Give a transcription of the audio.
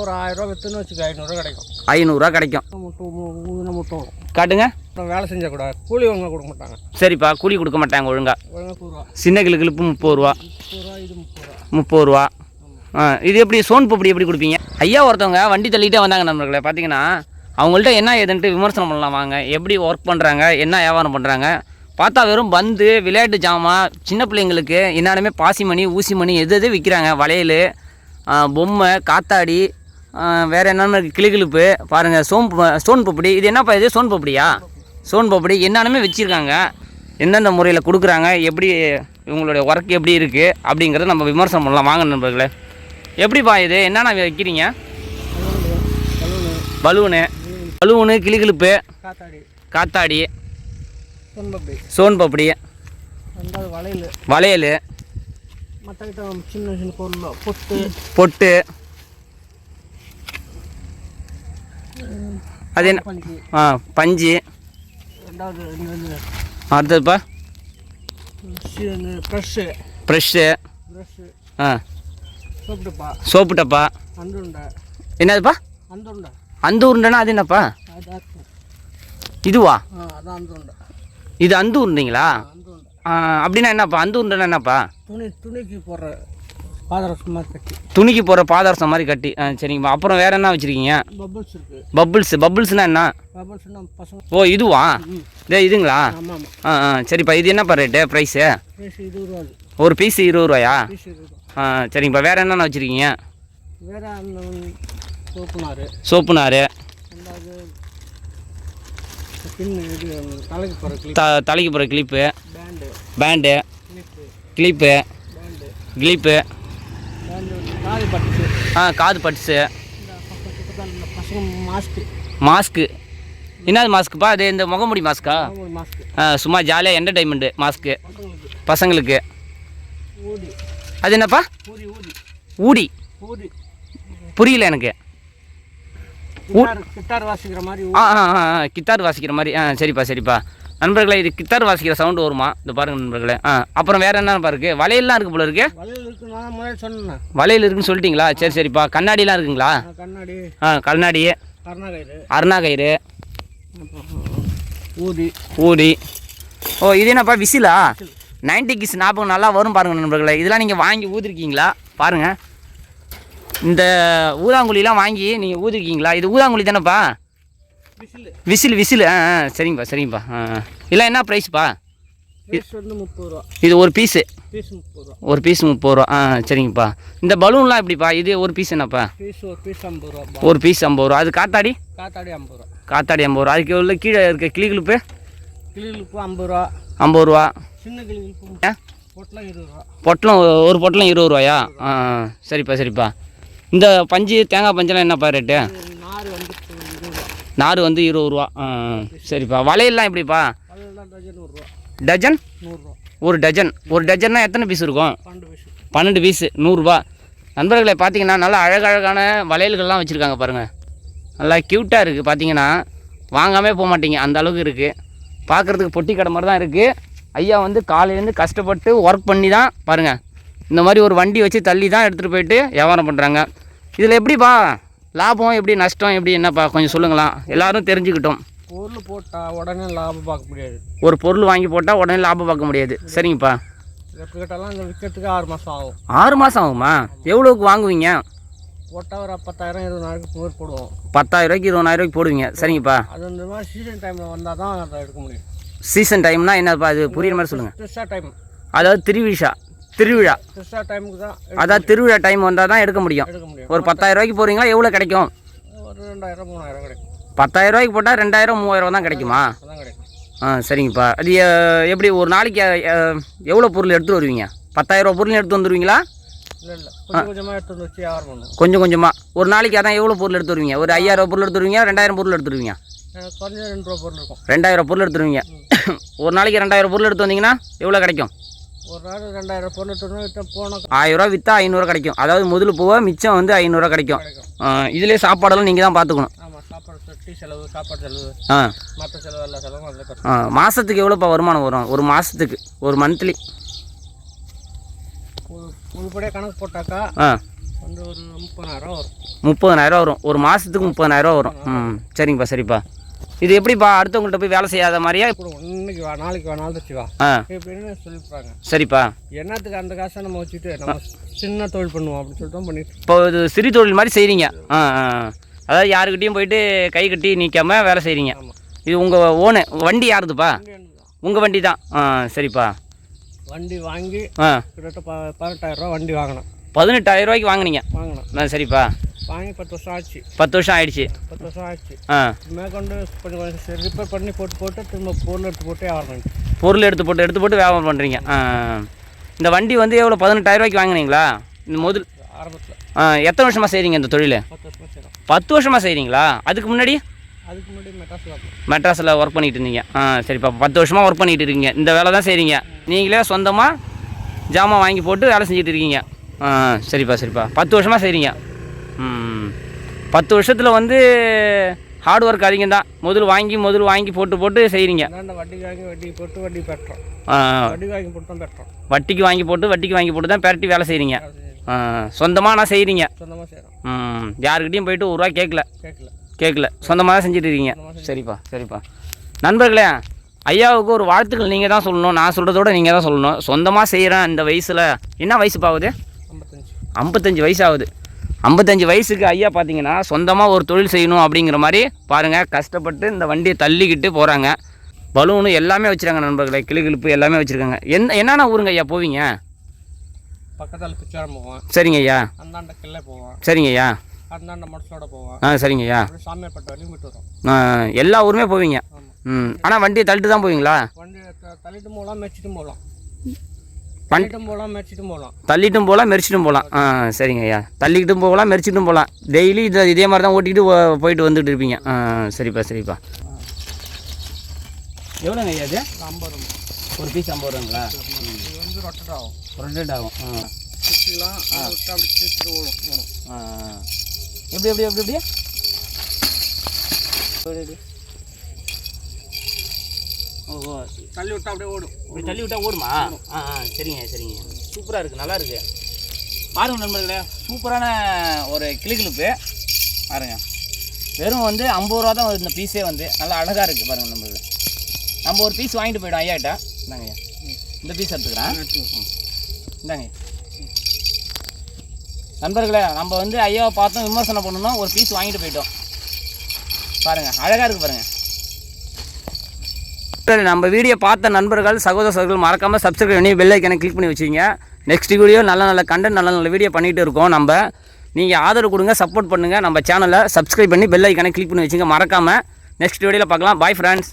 ஒரு ஆயிரம் விற்றுன்னு வச்சுக்க ஐநூறுரூவா கிடைக்கும். ஐநூறுரூவா கிடைக்கும். முட்டை மூணு முட்டை காட்டுங்க. வேலை செஞ்சால் கூட கூலி ஒழுங்கா கொடுக்க மாட்டாங்க. சரிப்பா கூலி கொடுக்க மாட்டாங்க ஒழுங்கா. சின்ன கிளு கிளிப்பு முப்பது ரூபா. முப்பது ரூபா இது ஆ எப்படி சோன் பப்படி எப்படி கொடுப்பீங்க? ஐயா ஒருத்தவங்க வண்டி தள்ளிட்டே வந்தாங்க நண்பர்களே பார்த்தீங்கன்னா அவங்கள்ட்ட என்ன ஏதுன்ட்டு விமர்சனம் பண்ணலாம் வாங்க. எப்படி ஒர்க் பண்ணுறாங்க என்ன வியாபாரம் பண்ணுறாங்க பார்த்தா வெறும் பந்து விளையாட்டு ஜாமான் சின்ன பிள்ளைங்களுக்கு என்னாலுமே பாசிமணி ஊசிமணி எது எது விற்கிறாங்க வளையல் பொம்மை காத்தாடி வேறு என்னென்ன இருக்குது கிளிகிழிப்பு பாருங்கள் ப- சோன் பப்படி. இது என்னப்பா இது? சோன் பப்படியா? சோன் பப்படி. என்னென்னமே வச்சுருக்காங்க. எந்தெந்த முறையில் கொடுக்குறாங்க? எப்படி இவங்களுடைய ஒர்க் எப்படி இருக்குது அப்படிங்கிறத நம்ம விமர்சனம் பண்ணலாம். வாங்க நண்பர்களே. எப்படிப்பா இது? என்னென்ன வைக்கிறீங்க? பலூனு. பலூனு கிளிகிழிப்பு காத்தாடி. சோன் பப்படி. வளையல். வளையல். பொட்டு. பொட்டு. அது என்ன ஆ பஞ்சு. அடுத்ததுப்பா? ப்ரெஷ்ஷு. ப்ரெஷ்ஷு. ஆ. சோப்புடுப்பா சோப்பு டப்பா. அந்துருண்டை. என்னதுப்பா? அந்த உருண்டைனா அது என்னப்பா? இதுவா? இது அந்த உருண்டைங்களா? அப்படின்னா என்னப்பா? அந்த உருண்டைனா என்னப்பா? துணி துணிக்கு போடுற பாதரசம் மாதிரி கட்டி. துணிக்கு போகிற பாதரசம் மாதிரி கட்டி. ஆ சரிங்கப்பா அப்புறம் வேறு என்ன வச்சுருக்கீங்க? பபுள்ஸ் இருக்கு. பப்புள்ஸ் பப்புள்ஸ்னால் என்ன? பபுள்ஸ்னா பசங்க ஓ இதுவா? இதே இதுங்களா? ஆ ஆ சரிப்பா. இது என்னப்பா ரேட்டு ப்ரைஸு இருபது ரூபா ஒரு பீஸ் இருபது ரூபாயா ஆ சரிங்கப்பா. வேறு என்னென்ன வச்சுருக்கீங்க? வேற சோப்பு நார் த தலைக்கு போகிற clip band band clip clip காது பட்டுச்சு. ஆ காது பசங்க மாஸ்க்கு என்னது மாஸ்க்குப்பா அது இந்த முகமுடி மாஸ்க்கா ஆ? சும்மா ஜாலியாக என்டர்டைன்மெண்ட்டு மாஸ்க்கு பசங்களுக்கு. அது என்னப்பா? ஊடி புரியல எனக்கு. கிட்டார் வாசிக்கிற மாதிரி ஆ ஆ ஆ, கித்தார் வாசிக்கிற மாதிரி. ஆ சரிப்பா சரிப்பா. நண்பர்களே இது கித்தார் வாசிக்கிற சவுண்டு வருமா? இந்த பாருங்க நண்பர்களே. ஆ அப்புறம் வேறு என்னப்பா இருக்குது வளையல்லாம் இருக்குது போல இருக்கு. வளையல் இருக்குன்னு சொல்லிட்டீங்களா? சரி சரிப்பா. கண்ணாடிலாம் இருக்குங்களா? கண்ணாடி. ஆ கண்ணாடி. கருணாகயிறு அருணா கயிறு அப்புறம் ஊதி. ஊடி ஓ இது என்னப்பா விசிலா? நைன்டி கிஸ் ஞாபகம் நல்லா வரும் பாருங்க நண்பர்களே. இதெல்லாம் நீங்கள் வாங்கி ஊதிருக்கீங்களா? பாருங்கள் இந்த ஊதாங்குழிலாம் வாங்கி நீங்கள் ஊதிருக்கீங்களா? இது ஊதாங்குழி தானேப்பா? விசில். விசில் ஆ ஆ சரிங்கப்பா சரிங்கப்பா. ஆ. இதெல்லாம் என்ன ப்ரைஸ்ப்பா இது ஒரு பீஸு பீஸ் முப்பது ரூபா. ஒரு பீஸ் முப்பது ரூபா. ஆ சரிங்கப்பா. இந்த பலூன்லாம் எப்படிப்பா? இது ஒரு பீஸ் என்னப்பா? பீஸ் ஒரு பீஸ் ஐம்பது ரூபா. அது காத்தாடி? காத்தாடி ஐம்பது ரூபா. காத்தாடி ஐம்பது ரூபா. அதுக்கு உள்ள கீழே இருக்க கிளிகளுப்பு கிளிகளுக்கு ஐம்பது ரூபா. ஐம்பது ரூபா. சின்ன கிளிகளுக்கு ஆ? பொட்டலாம் இருபது ரூபா. பொட்டலம் ஒரு பொட்டலம் இருபது ரூபாயா? ஆ. சரிப்பா சரிப்பா. இந்த பஞ்சு தேங்காய் பஞ்செல்லாம் என்னப்பா ரேட்டு நார் வந்து இருபது ரூபா. சரிப்பா. வளையல்லாம் எப்படிப்பா? டஜன் நூறுரூவா. நூறுரூவா. ஒரு டஜன். ஒரு டஜன்னா எத்தனை பீஸ் இருக்கும்? பன்னெண்டு பீஸ் நூறுரூபா. நண்பர்களே பார்த்தீங்கன்னா நல்லா அழகழகான வளையல்கள்லாம் வச்சுருக்காங்க பாருங்கள் நல்லா க்யூட்டாக இருக்குது பார்த்தீங்கன்னா வாங்காமே போக மாட்டீங்க. அந்த அளவுக்கு இருக்குது பார்க்குறதுக்கு பொட்டி கடை மாதிரி தான் இருக்குது ஐயா வந்து காலையிலேருந்து கஷ்டப்பட்டு ஒர்க் பண்ணி தான் பாருங்கள் இந்த மாதிரி ஒரு வண்டி வச்சு தள்ளி தான் எடுத்துகிட்டு போயிட்டு வியாபாரம் பண்ணுறாங்க இதில் எப்படிப்பா? லாபம் எப்படி நஷ்டம் எப்படி என்னப்பா? கொஞ்சம் சொல்லுங்களேன். எல்லாரும் தெரிஞ்சுக்கிட்டோம். பொருள் போட்டால் உடனே லாபம் பார்க்க முடியாது. ஒரு பொருள் வாங்கி போட்டால் உடனே லாபம் பார்க்க முடியாது. சரிங்கப்பா. கேட்டாலும் இந்த விற்கிறதுக்கு ஆறு மாதம் ஆகும். ஆறு மாதம் ஆகுமா? எவ்வளோக்கு வாங்குவீங்க? போட்டால் ஒரு பத்தாயிரம் இருபதாயிரம் நூறு போடுவோம். இருபதாயிரம் ரூபாய்க்கு போடுவீங்க. சரிங்கப்பா. அது இந்த மாதிரி சீசன் டைமில் வந்தால் தான் அதை எடுக்க முடியும். சீசன் டைம்னா என்னப்பா அது புரியுற மாதிரி சொல்லுங்கள் டைம் அதாவது திருவிழா. திருவிழா. திருஷா டைமுக்கு தான் அதாவது திருவிழா டைம் வந்தால் தான் எடுக்க முடியும். எடுக்க முடியும். ஒரு பத்தாயிரம் ரூபாய்க்கு போகிறீங்களா எவ்வளோ கிடைக்கும்? ஒரு ரெண்டாயிரம் மூணாயிரம் கிடைக்கும். பத்தாயிரம் ரூபாய்க்கு போட்டால் ரெண்டாயிரம் மூவாயிரம் தான் கிடைக்குமா? அதான் கிடைக்கும். ஆ சரிங்கப்பா. அது எப்படி ஒரு நாளைக்கு எவ்வளோ பொருள் எடுத்துகிட்டு வருவீங்க? பத்தாயிரம் ரூபா பொருள் எடுத்து வந்துடுவீங்களா கொஞ்சம் கொஞ்சமாக எடுத்து ஒரு நாளைக்கு அதான் எவ்வளோ பொருள் எடுத்து வருவீங்க? ஒரு ஐயாயிரம் பொருள் எடுத்து வருவீங்க ரெண்டாயிரம் பொருள் எடுத்து வருவீங்க? ரூபா பொருள் இருக்கும். ரெண்டாயிரம் பொருள் எடுத்துருவீங்க ஒரு நாளைக்கு ரெண்டாயிரம் பொருள் எடுத்து வந்தீங்கன்னா எவ்வளோ கிடைக்கும்? ஒரு நாள் ரெண்டாயிரம் வந்து போனால் ஆயிரரூவா விற்றா ஐநூறுரூவா கிடைக்கும். அதாவது முதல் போக மிச்சம் வந்து ஐநூறுரூவா கிடைக்கும். இதுலயே சாப்பாடெல்லாம் நீங்கள் தான் பார்த்துக்கணும் செலவு சாப்பாடு செலவு ஆ. மற்ற செலவு எல்லா செலவும் அதில் கட்டணும். ஆ மாதத்துக்கு எவ்வளோப்பா வருமானம் வரும்? ஒரு மாதத்துக்கு ஒரு மந்த்லி உள்படியாக கணக்கு போட்டாக்கா ஆ. வந்து ஒரு முப்பதாயிரம் வரும். முப்பதனாயிரம் வரும். ஒரு மாதத்துக்கு முப்பதனாயிரம் வரும். ம் சரிங்கப்பா சரிப்பா. இது எப்படிப்பா அடுத்தவங்கள்ட்ட போய் வேலை செய்யாத மாதிரியா? இப்போ இன்னைக்கு வா நாளைக்கு வா நாள் வச்சு வா. இப்படின்னு சொல்லியிருப்பாங்க சரிப்பா. என்னத்துக்கு அந்த காசை நம்ம வச்சுட்டு நம்ம சின்ன தொழில் பண்ணுவோம் அப்படின்னு சொல்லிட்டு பண்ணிட்டு இப்போ இது சிறு தொழில் மாதிரி செய்கிறீங்க ஆ ஆ அதாவது யாருக்கிட்டையும் போயிட்டு கை கட்டி நிற்காம வேலை செய்கிறீங்க இது உங்கள் ஓனு வண்டி யாருதுப்பா? உங்கள் வண்டி தான். ஆ சரிப்பா. வண்டி வாங்கி ஆ. கிட்டத்தட்ட ப பதினெட்டாயிரம் ரூபா வண்டி வாங்கினேன் பதினெட்டாயிரம் ரூபாய்க்கு வாங்குனீங்க வாங்கினேன் சரிப்பா. வாங்கி பத்து வருஷம் ஆச்சு. பத்து வருஷம் ஆயிடுச்சு. பத்து வருஷம் ஆச்சு ஆ. மேற்கொண்டு கொஞ்சம் கொஞ்சம் ரிப்பேர் பண்ணி போட்டு போட்டு திரும்ப பொருள் எடுத்து போட்டு வியாபாரம் பொருள் எடுத்து போட்டு எடுத்து போட்டு வியாபாரம் பண்ணுறீங்க ஆ இந்த வண்டி வந்து எவ்வளோ? பதினெட்டாயிரம் ரூபாய்க்கு வாங்குனீங்களா? இந்த முதல் ஆரம்பத்தில். ஆ எத்தனை வருஷமாக செய்கிறீங்க இந்த தொழில்? பத்து வருஷமாக செய்கிறீங்களா அதுக்கு முன்னாடி? அதுக்கு முன்னாடி மெட்ராஸ் வரணும் மெட்ராஸில் ஒர்க் பண்ணிட்டு இருந்தீங்க. ஆ சரிப்பா. பத்து வருஷமாக ஒர்க் பண்ணிட்டு இருக்கீங்க. இந்த வேலை தான் செய்கிறீங்க நீங்களே சொந்தமாக ஜாமான் வாங்கி போட்டு வேலை செஞ்சுட்டு இருக்கீங்க. ஆ சரிப்பா சரிப்பா. பத்து வருஷமாக செய்கிறீங்க ம். பத்து வருஷத்தில் வந்து ஹார்ட் ஒர்க் அதிகம் தான் முதல் வாங்கி முதல் வாங்கி போட்டு போட்டு செய்கிறீங்க வட்டி வாங்கி வட்டி போட்டு வட்டி பெற்றோம். வட்டி வாங்கி போட்டு தான் பெற்றோம். வட்டிக்கு வாங்கி போட்டு வட்டிக்கு வாங்கி போட்டு தான் பெரட்டி வேலை செய்கிறீங்க சொந்தமாக நான் செய்கிறீங்க சொந்தமாக செய்கிறோம் ம். யாருக்கிட்டையும் போயிட்டு ஒரு ரூபா கேட்கல. கேட்கல. கேட்கல. சொந்தமாக தான் செஞ்சுட்டு இருக்கீங்க. சரிப்பா சரிப்பா. நண்பர்களே ஐயாவுக்கு ஒரு வாழ்த்துக்கள் நீங்கள் தான் சொல்லணும். நான் சொல்கிறதோட நீங்கள் தான் சொல்லணும். சொந்தமாக செய்கிறேன் இந்த வயசில் என்ன வயசு பாகுது ஐம்பத்தஞ்சு ஐம்பத்தஞ்சு வயசு ஆகுது ஐம்பத்தஞ்சு வயசுக்கு ஐயா பார்த்தீங்கன்னா சொந்தமாக ஒரு தொழில் செய்யணும் அப்படிங்கிற மாதிரி பாருங்கள் கஷ்டப்பட்டு இந்த வண்டியை தள்ளிக்கிட்டு போகிறாங்க பலூனு எல்லாமே வச்சுருக்காங்க நண்பர்களே கிளுகிழுப்பு எல்லாமே வச்சுருக்காங்க. என்ன என்னென்ன ஊருங்க ஐயா போவீங்க? பக்கத்தில் பிச்சாரம் போவான். சரிங்க ஐயா. அந்தாண்ட கிள்ளை போவான். சரிங்க ஐயா. அந்தாண்ட மடசோட போவான். ஆ சரிங்க ஐயா. சாமியார்பட்ட வரையும் வரோம் எல்லா ஊருமே போவீங்க? ம். ஆனால் வண்டியை தள்ளிட்டு தான் போவீங்களா? வண்டி த- தள்ளிட்டும் போகலாம் மெச்சிட்டும் போகலாம். தள்ளிட்டும் போகலாம் மெச்சிட்டும் போகலாம். தள்ளிட்டும் போகலாம் மெரிச்சிட்டும் போகலாம். ஆ சரிங்க ஐயா. தள்ளிக்கிட்டும் போகலாம் மெரிச்சிட்டும் போகலாம். டெய்லி இது இதே மாதிரி தான் ஓட்டிக்கிட்டு போ- போயிட்டு வந்துட்டு இருப்பீங்க. ஆ சரிப்பா சரிப்பா. எவ்வளோங்க ஐயா இது? ஐம்பது ரூபா. ஒரு பீஸ் ஐம்பது ரூபாங்களா? இது வந்து ரொட்டட் ஆகும். ரொட்டேட் ஆகும். ஆ. சுற்றிக்கலாம் விட்டு அப்படி சுற்றி ஓடும் ஓடும். ஆ எப்படி எப்படி? எப்படி எப்படி? ஓஹோ. தள்ளி விட்டா அப்படியே ஓடும். இப்படி தள்ளி விட்டா ஓடுமா? ஆ ஆ சரிங்க சரிங்க. சூப்பராக இருக்குது நல்லா இருக்கு. பாருங்க நண்பர்களே சூப்பரான ஒரு கிளிகிளிப்பு பாருங்க. வெறும் வந்து ஐம்பது ரூபா தான் வருது இந்த பீஸே வந்து. நல்லா அழகாக இருக்குது பாருங்க நண்பர்களே. நம்ம ஒரு பீஸ் வாங்கிட்டு போயிடும் ஐயாட்ட இந்தாங்க ஐயா. இந்த பீஸ் எடுத்துக்கிறேன். இந்தாங்க நண்பர்களே நம்ம வந்து ஐயாவை பார்த்தோம் விமர்சனம் பண்ணணும் ஒரு பீஸ் வாங்கிட்டு போயிட்டோம். பாருங்க அழகாக இருக்குது பாருங்க. சரி நம்ம வீடியோ பார்த்த நண்பர்கள் சகோதர சகோதரர்கள் மறக்காமல் சப்ஸ்கிரைப் பண்ணி பெல் ஐக்கனை கிளிக் பண்ணி வச்சுங்க நெக்ஸ்ட் வீடியோ நல்ல நல்ல கண்டென்ட் நல்ல நல்ல வீடியோ பண்ணிகிட்டு இருக்கோம் நம்ம. நீங்கள் ஆதரவு கொடுங்க சப்போர்ட் பண்ணுங்கள் நம்ம சேனலை சப்ஸ்கிரைப் பண்ணி பெல் ஐக்கனை கிளிக் பண்ணி வச்சுங்க மறக்காமல் நெக்ஸ்ட் வீடியோவில் பார்க்கலாம். Bye friends